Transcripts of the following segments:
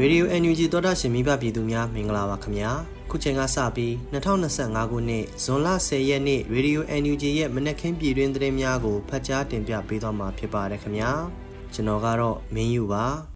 ရေဒီယို NUG သောတာရှင်မိဘပြည်သူများမင်္ဂလာပါခင်ဗျာခုချိန်ကစပြီး2025ခုနှစ်ဇွန်လ10ရက်နေ့ရေဒီယို NUG ရဲ့မနက်ခင်းပြည်တွင်သတင်းများကိုဖတ်ကြားတင်ပြပေးသွားမှာဖြစ်ပါတယ်ခင်ဗျာကျွန်တော်ကတော့မင်းယူပါပ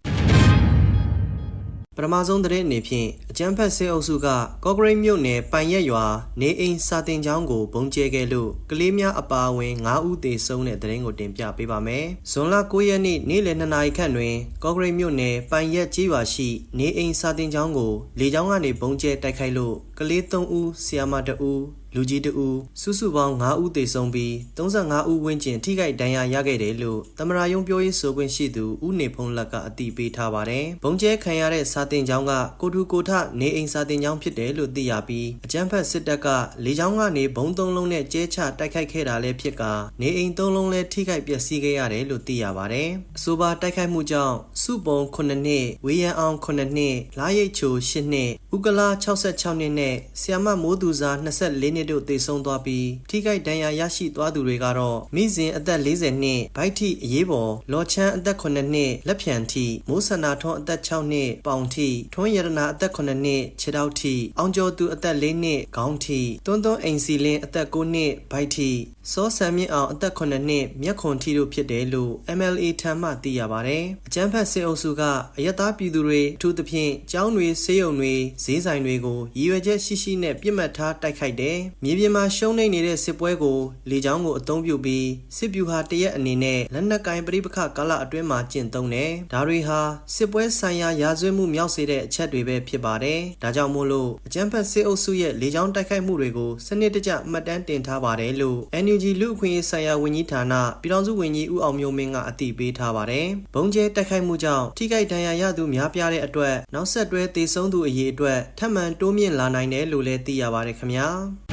ထမဆုံးသတင်းအနေဖြင့်အကြမ်းဖက်ဆေးအုပ်စုကကော့ဂရိတ်မြို့နယ်ပိုင်ရက်ရွာနေအိမ်စာတင်ကျောင်းကိုဘုံကျဲခဲ့လို့ကလေးများအပါအဝင်9ဦးသေဆုံးတဲ့သတင်းကိုတင်ပြပေးပါမယ်။ဇွန်လ9ရက်နေ့နေ့လယ်2နာရီခန့်တွင်ကော့ဂရိတ်မြို့နယ်ပိုင်ရက်ကျေးရွာရှိနေအိမ်စာတင်ကျောင်းကိုလေကြောင်းကနေဘုံကျဲတိုက်ခိုက်လို့ကလေး3ဦး၊ဆီယာမ2ဦး လူကြီးတဦးစုစုပေါင်း9ဦးသေဆုံးပြီး35ဦးဝန်းကျင်ထိခိုက်ဒဏ်ရာရခဲ့တယ်လို့တမရာယုံပြောရေးဆိုခွင့်ရှိသူဦးနေဖုံးလက်ကအတည်ပြုထားပါတယ်။ဘုံကျဲခံရတဲ့စာတင်ကျောင်းကကိုထူကိုထနေအိမ်စာတင်ကျောင်းဖြစ်တယ်လို့သိရပြီးအကြမ်းဖက်စစ်တပ်ကလေကြောင်းကနေဘုံသုံးလုံးနဲ့ကျဲချတိုက်ခိုက်ခဲ့တာလည်းဖြစ်ကနေအိမ်သုံးလုံးလည်းထိခိုက်ပျက်စီးခဲ့ရတယ်လို့သိရပါတယ်။အဆိုပါတိုက်ခိုက်မှုကြောင့်စုပုံ9နှစ်ဝေယံအောင်9နှစ်လာရိတ်ချို10နှစ်ဥကလာ66နှစ်နဲ့ဆီယမမိုးသူစာ24နှစ်တို့သေဆုံးသွားပြီးထိခိုက်ဒဏ်ရာရရှိသွားသူတွေကတော့မိစဉ်အသက်40နှစ်ဗိုက်ထိအရေးပေါ်လော်ချမ်းအသက်9နှစ်လက်ဖြံထိမိုးဆန္ဒထွန်းအသက်6နှစ်ပေါင်ထိထွန်းရတနာအသက်9နှစ်ခြေထောက်ထိအောင်ကျော်သူအသက်4နှစ်ခေါင်းထိတွန်းတွန်းအိမ်စီလင်းအသက်9နှစ်ဗိုက်ထိစောဆန်မြင့်အောင်အသက်9နှစ်မျက်ခွန်ထိတို့ဖြစ်တယ်လို့ MLA ထံမှသိရပါတယ်။အကြမ်းဖက်စစ်အုပ်စုကအယက်သားပြည်သူတွေအထူးသဖြင့်ကျောင်းတွေဆေးရုံတွေဈေးဆိုင်တွေကိုရည်ရွယ်ချက်ရှိရှိနဲ့ပြစ်မှတ်ထားတိုက်ခိုက်တယ်။မြေပြင်မှာရှုံးနိမ့်နေတဲ့စစ်ပွဲကိုလေကြောင်းကိုအသုံးပြုပြီးစစ်ဗျူဟာတရက်အနေနဲ့လက်နက်ကင်ပရိပခကာလအတွင်းမှာကျင့်သုံးတယ်။ဒါတွေဟာစစ်ပွဲဆိုင်ရာရာဇဝတ်မှုမြောက်စေတဲ့အချက်တွေပဲဖြစ်ပါတယ်။ဒါကြောင့်မို့လို့အကြမ်းဖက်စစ်အုပ်စုရဲ့လေကြောင်းတိုက်ခိုက်မှုတွေကိုစနစ်တကျမှတ်တမ်းတင်ထားပါတယ်လို့ NUG လူ့အခွင့်အရေးဆိုင်ရာဝန်ကြီးဌာနပြည်ထောင်စုဝန်ကြီးဦးအောင်မျိုးမင်းကအတည်ပြုထားပါတယ်။ဘုံကျဲတိုက်ခိုက်မှုကြောင့်ထိခိုက်ဒဏ်ရာရသူများပြားတဲ့အတွက်နောက်ဆက်တွဲသေဆုံးသူအရေအတွက်ထပ်မံတိုးမြင့်လာနိုင်တယ်လို့လည်းသိရပါတယ်ခင်ဗျာ။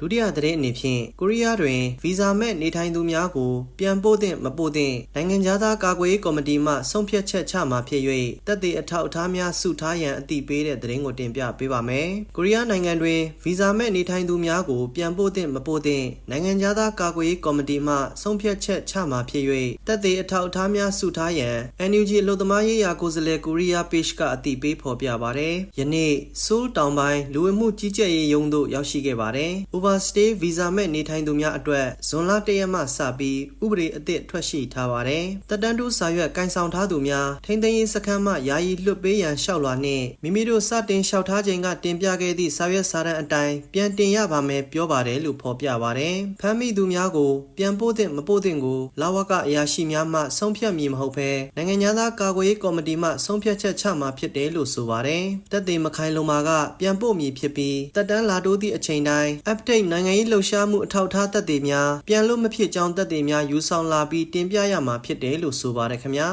ဒုတိယသတင်းအနေဖြင့်ကိုရီးယားတွင်ဗီဇာမဲ့နေထိုင်သူများကိုပြန်ပို့သင့်မပို့သင့်နိုင်ငံသားကာကွယ်ရေးကော်မတီမှဆုံးဖြတ်ချက်ချမှဖြစ်၍တပ်တွေအထောက်အထားများစုထားရန်အသိပေးတဲ့သတင်းကိုတင်ပြပေးပါမယ်။ကိုရီးယားနိုင်ငံတွင်ဗီဇာမဲ့နေထိုင်သူများကိုပြန်ပို့သင့်မပို့သင့်နိုင်ငံသားကာကွယ်ရေးကော်မတီမှဆုံးဖြတ်ချက်ချမှဖြစ်၍တပ်တွေအထောက်အထားများစုထားရန် NUG အလို့သမားရေးရာကိုယ်စားလှယ်ကိုရီးယား page ကအသိပေးဖော်ပြပါတယ်။ယနေ့ဆိုးလ်တောင်ပိုင်းလူဝင်မှုကြီးကြပ်ရေးရုံးသို့ရောက်ရှိခဲ့ပါတယ်။ overstay visa မဲ့နေထိုင်သူများအတွက်ဇွန်လ၁ရက်မှစပြီးဥပဒေအသစ်ထွက်ရှိထားပါတယ်။တက်တန်းတိုးစာရွက်ကင်ဆောင်ထားသူများထိန်းသိမ်းရေးစခန်းမှယာယီလွှတ်ပေးရန်လျှောက်လွှာနှင့်မိမိတို့စတင်လျှောက်ထားခြင်းကတင်ပြခဲ့သည့်စာရွက်စာတမ်းအတိုင်းပြန်တင်ရပါမယ်ပြောပါတယ်လို့ဖော်ပြပါတယ်။ဖမ်းမိသူများကိုပြန်ပို့တဲ့မပို့တဲ့ကိုလာဝကအရာရှိများမှဆုံးဖြတ်မည်မဟုတ်ဘဲနိုင်ငံသားကာကွယ်ရေးကော်မတီမှဆုံးဖြတ်ချက်ချမှာဖြစ်တယ်လို့ဆိုပါတယ်။တက်သေးမခိုင်လုံမှာကပြန်ပို့မည်ဖြစ်ပြီးတက်တန်းလာတိုးသည့်အချိန်တိုင်း update နိုင်ငံရေးလှုပ်ရှားမှုအထောက်အထားသက်သေများပြန်လို့မဖြစ်ကြောင်းသက်သေများယူဆောင်လာပြီးတင်ပြရမှာဖြစ်တယ်လို့ဆိုပါတယ်ခင်ဗျာ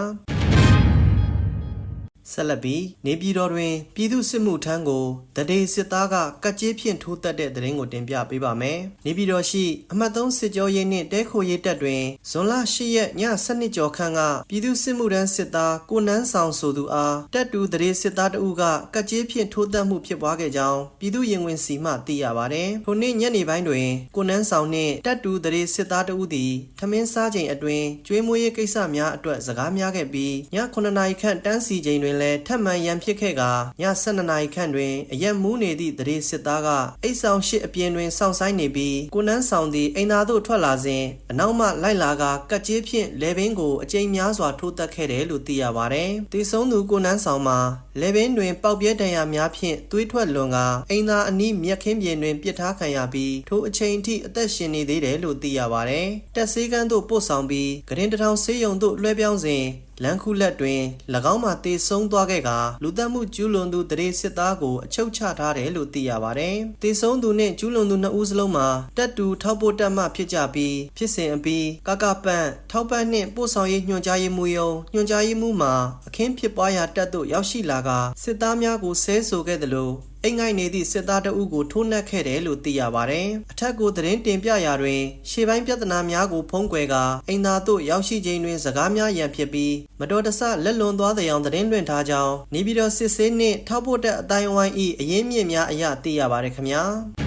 ဆက်လက်ပြီးနေပြည်တော်တွင် ပြည်သူစစ်မှုထမ်းကိုတဒေစစ်သားကကတ်ကြီးဖြင့်ထိုးတက်တဲ့တဲ့ရင်ကိုတင်ပြပေးပါမယ်။နေပြည်တော်ရှိအမှတ်3စစ်ကြောရေးနှင့်တဲခိုရေးတပ်တွင်ဇွန်လ10ရက်ည7ကျော်ခန့်ကပြည်သူစစ်မှုထမ်းစစ်သားကိုနန်းဆောင်ဆိုသူအားတပ်တူတဒေစစ်သားတဦးကကတ်ကြီးဖြင့်ထိုးတက်မှုဖြစ်ပွားခဲ့ကြောင်းပြည်သူရင်ဝင်စီမှသိရပါတယ်။ထိုနေ့ညနေပိုင်းတွင်ကိုနန်းဆောင်နှင့်တပ်တူတဒေစစ်သားတဦးသည်ထမင်းစားချိန်အတွင်းကျွေးမွေးရေးကိစ္စများအတွက်စကားများခဲ့ပြီးည9နာရီခန့်တန်းစီချိန်တွင်လည်းထပ်မံရန်ဖြစ်ခဲ့ကာည12နာရီခန့်တွင်အရက်မူးနေသည့်တရေစစ်သားကအိတ်ဆောင်ရှိအပြင်တွင်စောင့်ဆိုင်နေပြီးကိုနန်းဆောင်သည်အိမ်သာသို့ထွက်လာစဉ်အနောက်မှလိုက်လာကကတ်ကြီးဖြင့်လေဘင်းကိုအကြိမ်များစွာထိုးတက်ခဲ့တယ်လို့သိရပါတယ်။တေဆုံးသူကိုနန်းဆောင်မှာ လေဘင်းတွင်ပေါက်ပြဲတံရများဖြင့်သွေးထွက်လွန်ကာအိမ်သာအနီးမြက်ခင်းပြင်တွင်ပစ်ထားခံရပြီးထိုအချိန်ထိအသက်ရှင်နေသေးတယ်လို့သိရပါတယ်။တက်ဆေးကန်းသို့ပို့ဆောင်ပြီးဂရင်တထောင်ဆေးရုံသို့လွှဲပြောင်းစဉ်လန်ခုလက်တွင်၎င်းမှတေဆုံးသွားခဲ့ကလူသက်မှုကျူးလွန်သူတရေစစ်သားကိုအချုပ်ချထားတယ်လို့သိရပါတယ်။တေဆုံးသူနှင့်ကျူးလွန်သူနှစ်ဦးစလုံးမှာတက်တူထောက်ပို့တက်မှဖြစ်ကြပြီးဖြစ်စဉ်အပြီးကကပန့်ထောက်ပန့်နှင့်ပို့ဆောင်ရေးညွှန်ကြားရေးမှူးယုံညွှန်ကြားရေးမှူးမှာအခင်းဖြစ်ပွားရာတက်သို့ရောက်ရှိလာကစစ်သားများကိုဆဲဆိုခဲ့တယ်လို့အိမ်ငိုက်နေသည့်စစ်သားတအုပ်ကိုထိုးနှက်ခဲ့တယ်လို့သိရပါတယ်။အထက်ကိုသတင်းတင်ပြရာတွင်ရှေ့ပိုင်းပြဿနာများကိုဖုံးကွယ်ကာအိမ်သာသို့ရောက်ရှိခြင်းတွင်စကားများရန်ဖြစ်ပြီးမတော်တဆလက်လွန်သွားတဲ့အောင်သတင်းလွှင့်ထားကြောင်းနေပြည်တော်စစ်ဆေးနှင့်ထောက်ပို့တဲ့အတိုင်းအဝိုင်း၏အရင်းမြစ်များအရသိရပါတယ်ခင်ဗျာ။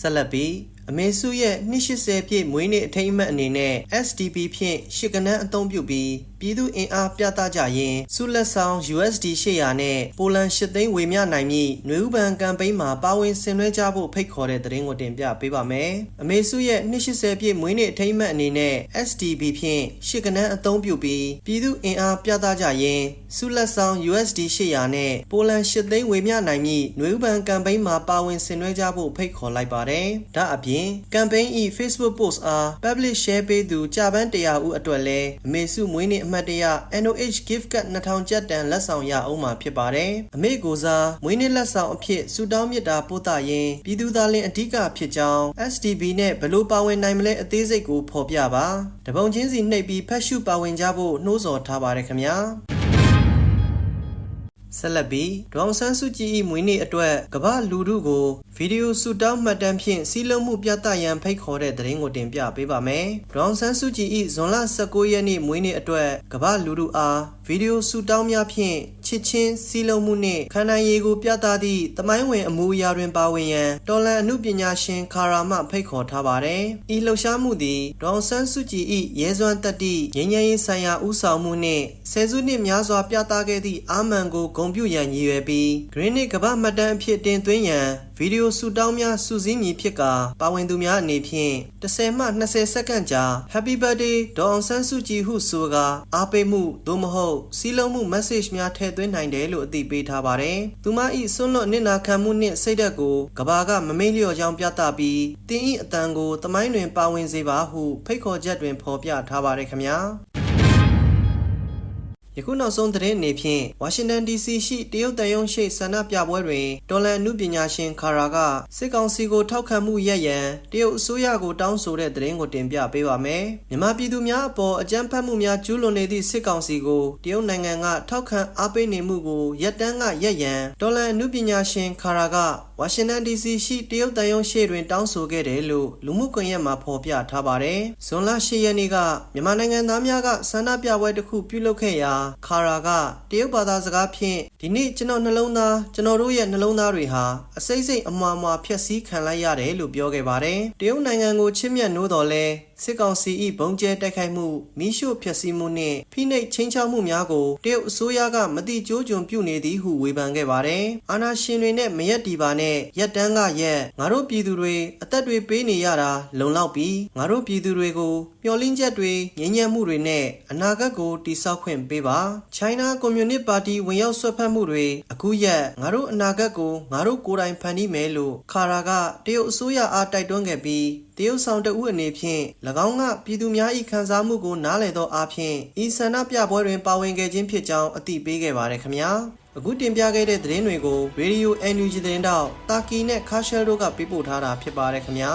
ဆက်လက်ပြီးအမေစုရဲ့280ပြည့်မွေးနေ့အထိမ်းအမှတ်အနေနဲ့ SDP ဖြင့်ရှစ်ကနန်းအသုံးပြုပြီး ပြည်သူအင်အားပြသကြရင်းစုလက်ဆောင် USD 800နဲ့ပိုလန်8သိန်းဝေမျှနိုင်မည့်နွေဥပန်ကမ်ပိန်းမှာပါဝင်ဆင်နွှဲကြဖို့ဖိတ်ခေါ်တဲ့သတင်းကိုတင်ပြပေးပါမယ်။အမေစုရဲ့280ပြည့်မွေးနေ့အထိမ်းအမှတ်အနေနဲ့ STB ဖြင့်ရှစ်ကနန်းအသုံးပြုပြီးပြည်သူအင်အားပြသကြရင်းစုလက်ဆောင် USD 800နဲ့ပိုလန်8သိန်းဝေမျှနိုင်မည့်နွေဥပန်ကမ်ပိန်းမှာပါဝင်ဆင်နွှဲကြဖို့ဖိတ်ခေါ်လိုက်ပါတယ်။ဒါအပြင်ကမ်ပိန်း၏ Facebook post အား publish share ပေးသူကြပန်း100ဦးအတွက်လည်းအမေစုမွေးနေ့အမှတ်တရ NOH gift card 2000ကျပ်တန်လက်ဆောင်ရအောင်မှာဖြစ်ပါတယ်။အမေကိုစားမွေးနေ့လက်ဆောင်အဖြစ်ဆုတောင်းမြတ်တာပို့တာရင်ပြည်သူသားလင်အဓိကဖြစ်ကြောင်း STB နဲ့ဘလို့ပါဝင်နိုင်မလဲအသေးစိတ်ကိုဖော်ပြပါ။တပုံချင်းစီနှိပ်ပြီးဖတ်ရှုပါဝင်ကြဖို့နှိုးဆော်ထားပါတယ်ခင်ဗျာ။ ဆက်လက်ပြီးဒေါအောင်ဆန်းစုကြည်၏မွေးနေ့အတွက်ကမ္ဘာလူထုကိုဗီဒီယိုဆူတောင်းမှတ်တမ်းဖြင့်စီးလုံးမှုပြသရန်ဖိတ်ခေါ်တဲ့သတင်းကိုတင်ပြပေးပါမယ်။ဒေါအောင်ဆန်းစုကြည်၏ဇွန်လ19ရက်နေ့မွေးနေ့အတွက်ကမ္ဘာလူထုအားဗီဒီယိုဆူတောင်းများဖြင့်ချစ်ချင်းစီးလုံးမှုနှင့်ခန္ဓာရည်ကိုပြသသည့်တမိုင်းဝင်အမှုအရာတွင်ပါဝင်ရန်တော်လန်အမှုပညာရှင်ခါရာမဖိတ်ခေါ်ထားပါတယ်။ဤလှုပ်ရှားမှုသည်ဒေါအောင်ဆန်းစုကြည်၏ရဲစွမ်းတက်သည့်ငြိမ်းချမ်းရေးဆိုင်ရာဥဆောင်မှုနှင့်ဆယ်စုနှစ်များစွာပြသခဲ့သည့်အာမန်ကိုဂုဏ်ပြုရန်ရည်ရွယ်ပြီး Greenwich ကမ္ဘာမှတ်တမ်းအဖြစ်တင်သွင်းရန်ဗီဒီယိုဆူတောင်းများစုစည်းမည်ဖြစ်ကာပါဝင်သူများအနေဖြင့်10မှ20စက္ကန့်ကြာ Happy Birthday ဒေါအောင်ဆန်းစုကြည်ဟုဆိုကာအားပေးမှုသို့မဟုတ်စီးလုံးမှု message များထည့်သွင်းနိုင်တယ်လို့အသိပေးထားပါတယ်။သူမ၏ဆွန့်လွတ်နစ်နာခံမှုနှင့်စိတ်ဓာတ်ကိုကဘာကမမေ့လျော့ကြောင်းပြသပြီးတင်း၏အတန်ကိုတမိုင်းတွင်ပါဝင်စေပါဟုဖိတ်ခေါ်ချက်တွင်ဖော်ပြထားပါတယ်ခင်ဗျာ။ ယခုနောက်ဆုံးသတင်းအနေဖြင့်ဝါရှင်တန် DC ရှိတရုတ်တန်ယုံရှိဆန္ဒပြပွဲတွင်ဒေါ်လာနုပညာရှင်ခါရာကစစ်ကောင်စီကိုထောက်ခံမှုရက်ရန်တရုတ်အစိုးရကိုတောင်းဆိုတဲ့သတင်းကိုတင်ပြပေးပါမယ်။မြန်မာပြည်သူများအပေါ်အကြမ်းဖက်မှုများကျူးလွန်နေသည့်စစ်ကောင်စီကိုတရုတ်နိုင်ငံကထောက်ခံအားပေးနေမှုကိုရက်တန်းကရက်ရန်ဒေါ်လာနုပညာရှင်ခါရာကဝါရှင်တန် DC ရှိတရုတ်တန်ယုံရှိတွင်တောင်းဆိုခဲ့တယ်လို့လူမှုကွန်ရက်မှာဖော်ပြထားပါတယ်။ဇွန်လ10ရက်နေ့ကမြန်မာနိုင်ငံသားများကဆန္ဒပြပွဲတစ်ခုပြုလုပ်ခဲ့ရာခါရာကတရုတ်ဘာသာစကားဖြင့်ဒီနေ့ကျွန်တော်နှလုံးသားကျွန်တော်တို့ရဲ့နှလုံးသားတွေဟာအစိမ့်စိမ့်အမှားမှားဖျက်ဆီးခံလိုက်ရတယ်လို့ပြောခဲ့ပါတယ်။တရုတ်နိုင်ငံကိုချစ်မြတ်နိုးတော်လဲစစ်ကောင်စီ၏ဘုံကျဲတိုက်ခိုက်မှုမိရှို့ဖျက်ဆီးမှုနှင့်ဖိနှိပ်ချင်းချောက်မှုများကိုတရုတ်အစိုးရကမတိကျိုးကျွန်ပြုနေသည်ဟုဝေဖန်ခဲ့ပါတယ်။အာဏာရှင်တွေနဲ့မရက်တီပါနဲ့ရက်တန်းကရက်ငါတို့ပြည်သူတွေအသက်တွေပေးနေရတာလုံလောက်ပြီးငါတို့ပြည်သူတွေကိုမျှော်လင့်ချက်တွေငြိမ်းချမ်းမှုတွေနဲ့အနာဂတ်ကိုတည်ဆောက်ခွင့်ပေးပါ။ China Communist Party ဝင်ရောက်ဆွတ်ဖက်မှုတွေအခုရက်ငါတို့အနာဂတ်ကိုငါတို့ကိုယ်တိုင်ဖန်တီးမယ်လို့ခါရာကတရုတ်အစိုးရအားတိုက်တွန်းခဲ့ပြီးတရုတ်ဆောင်တဦးအနေဖြင့်၎င်းကပြည်သူများ၏ခံစားမှုကိုနားလည်သောအားဖြင့်ဤဆန္ဒပြပွဲတွင်ပါဝင်ခဲ့ခြင်းဖြစ်ကြောင်းအသိပေးခဲ့ပါတယ်ခင်ဗျာအခုတင်ပြခဲ့တဲ့သတင်းတွေကို Radio NUG သတင်းတောက်တာကီနဲ့ခါရှယ်တို့ကပေးပို့ထားတာဖြစ်ပါတယ်ခင်ဗျာ